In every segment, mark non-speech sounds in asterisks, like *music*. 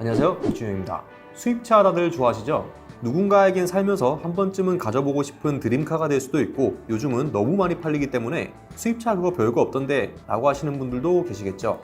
안녕하세요 박준영입니다. 수입차 다들 좋아하시죠? 누군가에겐 살면서 한 번쯤은 가져보고 싶은 드림카가 될 수도 있고 요즘은 너무 많이 팔리기 때문에 수입차 그거 별거 없던데 라고 하시는 분들도 계시겠죠?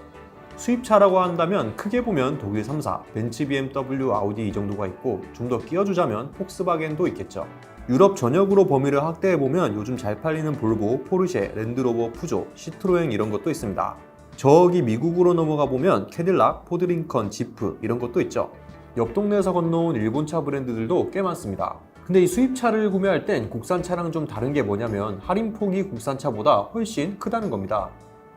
수입차라고 한다면 크게 보면 독일 3사, 벤츠, BMW, 아우디 이 정도가 있고 좀 더 끼워주자면 폭스바겐도 있겠죠. 유럽 전역으로 범위를 확대해보면 요즘 잘 팔리는 볼보, 포르쉐, 랜드로버, 푸조, 시트로행 이런 것도 있습니다 저기 미국으로 넘어가 보면 캐딜락, 포드링컨, 지프 이런 것도 있죠. 옆 동네에서 건너온 일본차 브랜드들도 꽤 많습니다. 근데 이 수입차를 구매할 땐 국산차랑 좀 다른 게 뭐냐면 할인폭이 국산차보다 훨씬 크다는 겁니다.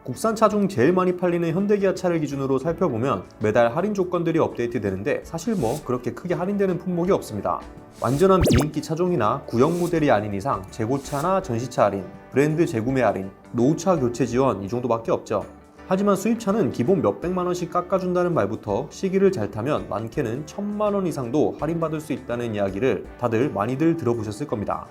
국산차 중 제일 많이 팔리는 현대기아 차를 기준으로 살펴보면 매달 할인 조건들이 업데이트 되는데 사실 뭐 그렇게 크게 할인되는 품목이 없습니다. 완전한 비인기 차종이나 구형 모델이 아닌 이상 재고차나 전시차 할인, 브랜드 재구매 할인, 노후차 교체 지원 이 정도밖에 없죠. 하지만 수입차는 기본 몇백만 원씩 깎아준다는 말부터 시기를 잘 타면 많게는 천만 원 이상도 할인받을 수 있다는 이야기를 다들 많이들 들어보셨을 겁니다.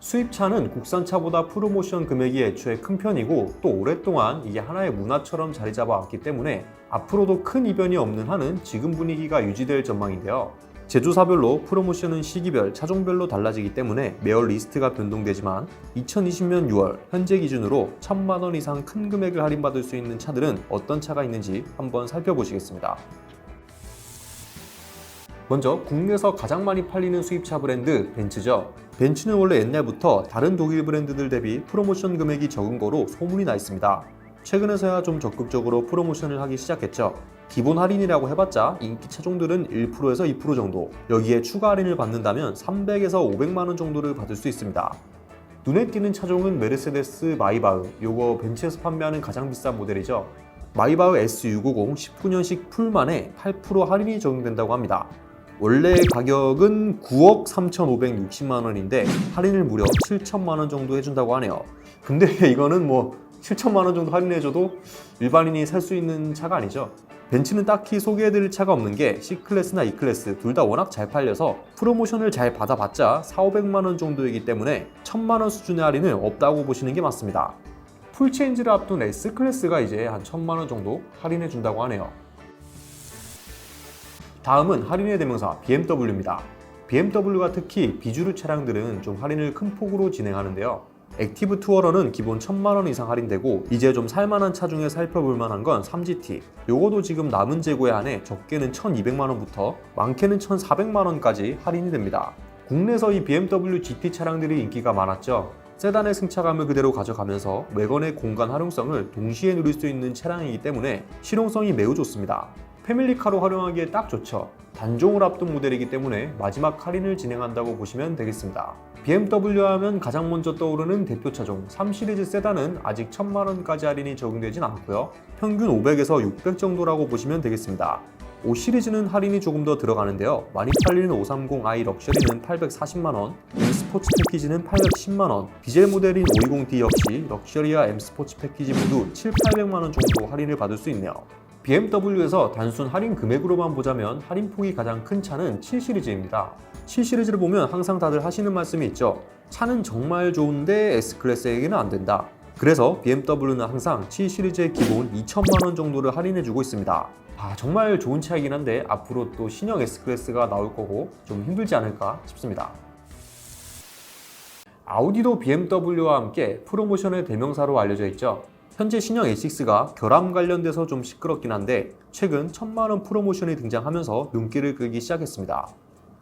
수입차는 국산차보다 프로모션 금액이 애초에 큰 편이고 또 오랫동안 이게 하나의 문화처럼 자리 잡아왔기 때문에 앞으로도 큰 이변이 없는 한은 지금 분위기가 유지될 전망인데요. 제조사별로 프로모션은 시기별, 차종별로 달라지기 때문에 매월 리스트가 변동되지만 2020년 6월 현재 기준으로 1000만 원 이상 큰 금액을 할인받을 수 있는 차들은 어떤 차가 있는지 한번 살펴보시겠습니다. 먼저 국내에서 가장 많이 팔리는 수입차 브랜드 벤츠죠. 벤츠는 원래 옛날부터 다른 독일 브랜드들 대비 프로모션 금액이 적은 거로 소문이 나 있습니다. 최근에서야 좀 적극적으로 프로모션을 하기 시작했죠. 기본 할인이라고 해봤자 인기 차종들은 1%에서 2% 정도, 여기에 추가 할인을 받는다면 300에서 500만 원 정도를 받을 수 있습니다. 눈에 띄는 차종은 메르세데스 마이바흐, 요거 벤츠에서 판매하는 가장 비싼 모델이죠. 마이바흐 S650 19년식 풀만에 8% 할인이 적용된다고 합니다. 원래 가격은 9억 3,560만 원인데 할인을 무려 7천만 원 정도 해준다고 하네요. 근데 *laughs* 이거는 뭐 7천만 원 정도 할인해줘도 일반인이 살 수 있는 차가 아니죠. 벤츠는 딱히 소개해드릴 차가 없는 게 C클래스나 E클래스 둘 다 워낙 잘 팔려서 프로모션을 잘 받아봤자 4, 500만 원 정도이기 때문에 1000만 원 수준의 할인은 없다고 보시는 게 맞습니다. 풀체인지를 앞둔 S클래스가 이제 한 1000만 원 정도 할인해준다고 하네요. 다음은 할인의 대명사 BMW입니다. BMW가 특히 비주류 차량들은 좀 할인을 큰 폭으로 진행하는데요. 액티브 투어러는 기본 1000만 원 이상 할인되고 이제 좀 살만한 차 중에 살펴볼 만한 건 3GT. 요거도 지금 남은 재고에 한해 적게는 1200만 원부터 많게는 1400만 원까지 할인이 됩니다. 국내에서 이 BMW GT 차량들이 인기가 많았죠. 세단의 승차감을 그대로 가져가면서 외관의 공간 활용성을 동시에 누릴 수 있는 차량이기 때문에 실용성이 매우 좋습니다. 패밀리카로 활용하기에 딱 좋죠. 단종을 앞둔 모델이기 때문에 마지막 할인을 진행한다고 보시면 되겠습니다. BMW 하면 가장 먼저 떠오르는 대표 차종 3 시리즈 세단은 아직 1000만 원까지 할인이 적용되진 않고요. 평균 500에서 600 정도라고 보시면 되겠습니다. 5 시리즈는 할인이 조금 더 들어가는데요. 많이 팔리는 530i 럭셔리는 840만원, M 스포츠 패키지는 810만원, 디젤 모델인 520d 역시 럭셔리와 M 스포츠 패키지 모두 7, 800만원 정도 할인을 받을 수 있네요. BMW에서 단순 할인 금액으로만 보자면 할인폭이 가장 큰 차는 7 시리즈입니다. 7 시리즈를 보면 항상 다들 하시는 말씀이 있죠. 차는 정말 좋은데 S클래스에게는 안 된다. 그래서 BMW는 항상 7 시리즈의 기본 2천만 원 정도를 할인해 주고 있습니다. 아, 정말 좋은 차이긴 한데 앞으로 또 신형 S클래스가 나올 거고 좀 힘들지 않을까 싶습니다. 아우디도 BMW와 함께 프로모션의 대명사로 알려져 있죠. 현재 신형 A6가 결함 관련돼서 좀 시끄럽긴 한데 최근 천만원 프로모션이 등장하면서 눈길을 끌기 시작했습니다.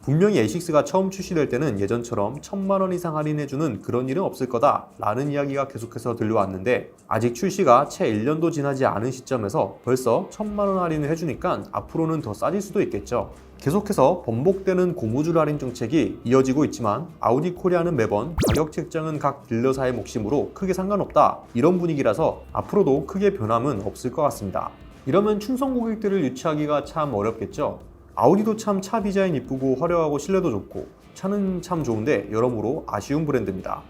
분명히 A6가 처음 출시될 때는 예전처럼 천만 원 이상 할인해주는 그런 일은 없을 거다 라는 이야기가 계속해서 들려왔는데 아직 출시가 채 1년도 지나지 않은 시점에서 벌써 천만 원 할인을 해주니까 앞으로는 더 싸질 수도 있겠죠. 계속해서 번복되는 고무줄 할인 정책이 이어지고 있지만 아우디 코리아는 매번 가격 책정은 각 딜러사의 몫이므로 크게 상관없다 이런 분위기라서 앞으로도 크게 변함은 없을 것 같습니다. 이러면 충성 고객들을 유치하기가 참 어렵겠죠. 아우디도 참 차 디자인 이쁘고 화려하고 신뢰도 좋고 차는 참 좋은데 여러모로 아쉬운 브랜드입니다.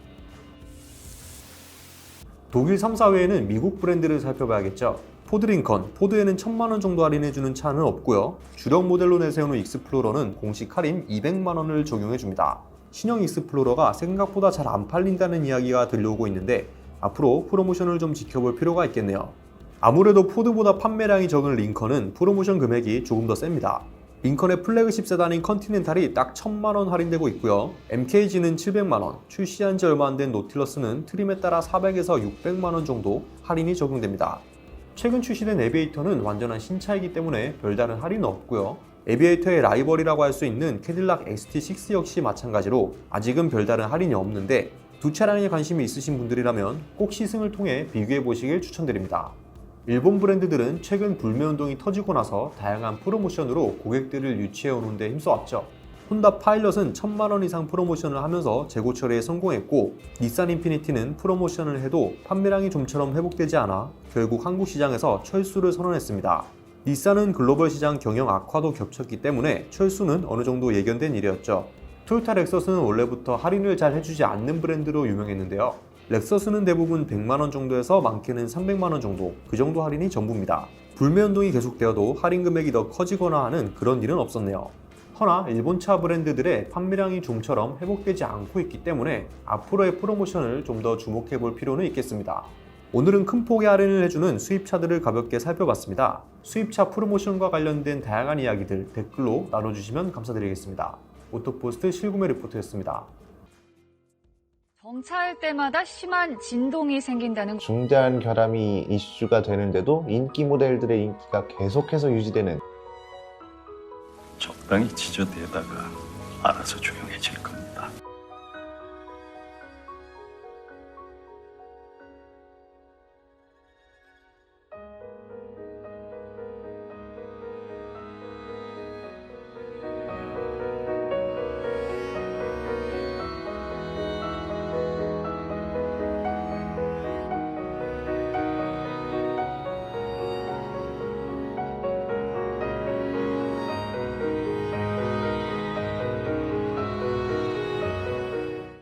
독일 3사 외에는 미국 브랜드를 살펴봐야겠죠. 포드링컨, 포드에는 1000만원 정도 할인해주는 차는 없고요. 주력 모델로 내세우는 익스플로러는 공식 할인 200만원을 적용해줍니다. 신형 익스플로러가 생각보다 잘 안 팔린다는 이야기가 들려오고 있는데 앞으로 프로모션을 좀 지켜볼 필요가 있겠네요. 아무래도 포드보다 판매량이 적은 링컨은 프로모션 금액이 조금 더 셉니다. 링컨의 플래그십 세단인 컨티넨탈이 딱 1000만원 할인되고 있고요. MKG는 700만원, 출시한 지 얼마 안 된 노틸러스는 트림에 따라 400에서 600만원 정도 할인이 적용됩니다. 최근 출시된 에비에이터는 완전한 신차이기 때문에 별다른 할인은 없고요. 에비에이터의 라이벌이라고 할 수 있는 캐딜락 ST6 역시 마찬가지로 아직은 별다른 할인이 없는데 두 차량에 관심이 있으신 분들이라면 꼭 시승을 통해 비교해 보시길 추천드립니다. 일본 브랜드들은 최근 불매운동이 터지고 나서 다양한 프로모션으로 고객들을 유치해 오는 데 힘써왔죠. 혼다 파일럿은 천만 원 이상 프로모션을 하면서 재고 처리에 성공했고 닛산 인피니티는 프로모션을 해도 판매량이 좀처럼 회복되지 않아 결국 한국 시장에서 철수를 선언했습니다. 닛산은 글로벌 시장 경영 악화도 겹쳤기 때문에 철수는 어느 정도 예견된 일이었죠. 토요타 렉서스는 원래부터 할인을 잘 해주지 않는 브랜드로 유명했는데요. 렉서스는 대부분 100만원 정도에서 많게는 300만원 정도, 그 정도 할인이 전부입니다. 불매 운동이 계속되어도 할인 금액이 더 커지거나 하는 그런 일은 없었네요. 허나 일본차 브랜드들의 판매량이 좀처럼 회복되지 않고 있기 때문에 앞으로의 프로모션을 좀 더 주목해 볼 필요는 있겠습니다. 오늘은 큰 폭의 할인을 해주는 수입차들을 가볍게 살펴봤습니다. 수입차 프로모션과 관련된 다양한 이야기들 댓글로 나눠주시면 감사드리겠습니다. 오토포스트 실구매 리포트였습니다. 정차할 때마다 심한 진동이 생긴다는 중대한 결함이 이슈가 되는데도 인기 모델들의 인기가 계속해서 유지되는 적당히 지저대다가 알아서 조용해질 겁니다.